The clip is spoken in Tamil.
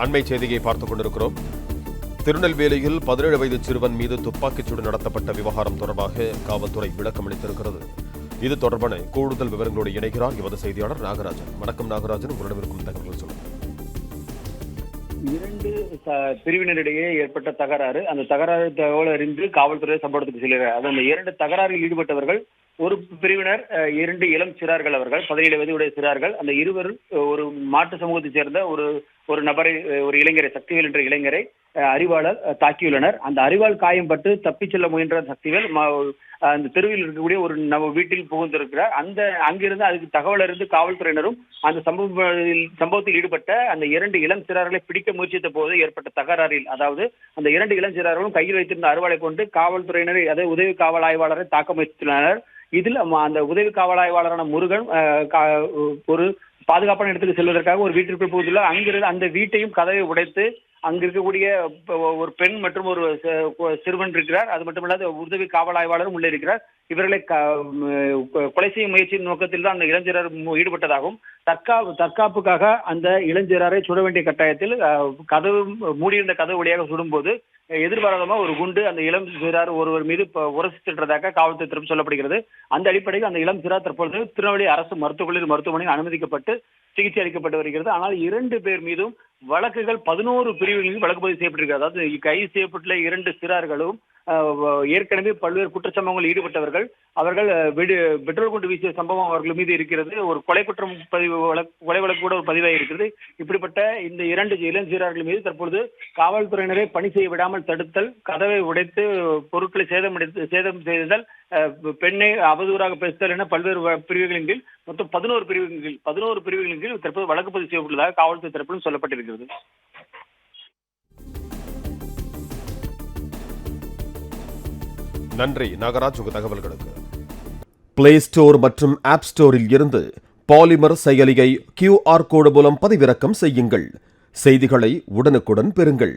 அண்மை செய்தியை பார்த்துக் கொண்டிருக்கிறோம். திருநெல்வேலியில் பதினேழு வயது சிறுவன் மீது துப்பாக்கிச்சூடு நடத்தப்பட்ட விவகாரம் தொடர்பாக காவல்துறை விளக்கம் அளித்திருக்கிறது. இது தொடர்பான கூடுதல் விவரங்களோடு இணைகிறார் எமது செய்தியாளர் நாகராஜன். வணக்கம் நாகராஜன். உங்களிடம் இருக்கும் தகவல்கள் சொல்லுங்கள். இரண்டு பிரிவினரிடையே ஏற்பட்ட தகராறு. அந்த தகராறு தகவல் அறிந்து காவல்துறை சம்பவத்துக்கு செல்கிறார். அந்த இரண்டு தகராறில் ஈடுபட்டவர்கள் ஒரு பிரிவினர் அஹ், இரண்டு இளம் சிறார்கள் அவர்கள் பதினேழு வயதுடைய சிறார்கள் அந்த இருவரும் ஒரு மாட்டு சமூகத்தை சேர்ந்த ஒரு ஒரு நபரை ஒரு இளைஞரை சக்திவேல் என்ற இளைஞரை அறிவாளர் தாக்கியுள்ளனர். அந்த அறிவால் காயம்பட்டு தப்பிச் செல்ல முயன்ற சக்திவேல் அந்த தெருவில் இருக்கக்கூடிய ஒரு நம்ம வீட்டில் புகுந்திருக்கிறார். அந்த அங்கிருந்து அதுக்கு தகவல் அறிந்து காவல்துறையினரும் அந்த சம்பவத்தில் சம்பவத்தில் ஈடுபட்ட அந்த இரண்டு இளம் சிறார்களை பிடிக்க முயற்சித்த போது ஏற்பட்ட தகராறில் அதாவது அந்த இரண்டு இளம் சிறார்களும் கையில் வைத்திருந்த அறுவாளை கொண்டு காவல்துறையினரை அதாவது உதவி காவல் ஆய்வாளரை தாக்க முயற்சித்துள்ளனர். இதில் அந்த உதவி காவல் ஆய்வாளரான முருகன் அஹ், கா- ஒரு பாதுகாப்பான இடத்துக்கு செல்வதற்காக ஒரு வீட்டிற்கு புகுந்துள்ளார் அங்கிருந்து அந்த வீட்டையும் கதவை உடைத்து அங்க இருக்கக்கூடிய ஒரு பெண் மற்றும் ஒரு சிறுவன் இருக்கிறார். அது மட்டுமல்லாது உதவி காவல் ஆய்வாளரும் உள்ளே இருக்கிறார். இவர்களை கொலை செய்யும் முயற்சியின் நோக்கத்தில் தான் அந்த இளைஞரர் ஈடுபட்டதாகவும் தற்கா தற்காப்புக்காக அந்த இளைஞரரை சுட வேண்டிய கட்டாயத்தில் கதவு மூடியிருந்த கதவு வழியாக சுடும்போது எதிர்பாராதமா ஒரு குண்டு அந்த இளம் சிறார் ஒருவர் மீது ப- உரசி சென்றதாக காவல்துறை தரப்பு சொல்லப்படுகிறது. அந்த அடிப்படையில் அந்த இளம் சிறார் தற்பொழுது திருநெல்வேலி அரசு மருத்துவக் கல்லூரி மருத்துவமனையில் அனுமதிக்கப்பட்டு சிகிச்சை அளிக்கப்பட்டு வருகிறது. ஆனால் இரண்டு பேர் மீதும் வழக்குகள் பதினோரு பிரிவுகளில் வழக்கு பதிவு செய்யப்பட்டிருக்கிறது. அதாவது கைது செய்யப்பட்டுள்ள இரண்டு சிறார்களும் ஏற்கனவே பல்வேறு குற்றச்சம்பவங்கள் ஈடுபட்டவர்கள் அவர்கள் வெடி பெட்ரோல் குண்டு வீசிய சம்பவம் அவர்கள் மீது இருக்கிறது. ஒரு கொலை குற்றம் பதிவு வழக்கு கொலை வழக்கு கூட ஒரு பதிவாகி இருக்கிறது இப்படிப்பட்ட இந்த இரண்டு இளம் மீது தற்பொழுது காவல்துறையினரை பணி செய்ய விடாமல் தடுத்தல் கதவை உடைத்து பொருட்களை சேதம் சேதம் செய்தல் பெண்ணை அவதூறாக பேசுதல் என பல்வேறு பிரிவுகளின் கீழ் மொத்தம் பதினோரு பிரிவுகளின் கீழ் பதினோரு பிரிவுகளின் கீழ் தற்போது வழக்கு பதிவு செய்யப்பட்டுள்ளதாக காவல்துறை தரப்பிலும் சொல்லப்பட்டிருக்கிறது. நன்றி. நாகராஜ் உங்க தகவல்களுக்கு. பிளே ஸ்டோர் மற்றும் ஆப் ஸ்டோரில் இருந்து பாலிமர் செயலியை கியூஆர் கோடு மூலம் பதிவிறக்கம் செய்யுங்கள். செய்திகளை உடனுக்குடன் பெறுங்கள்.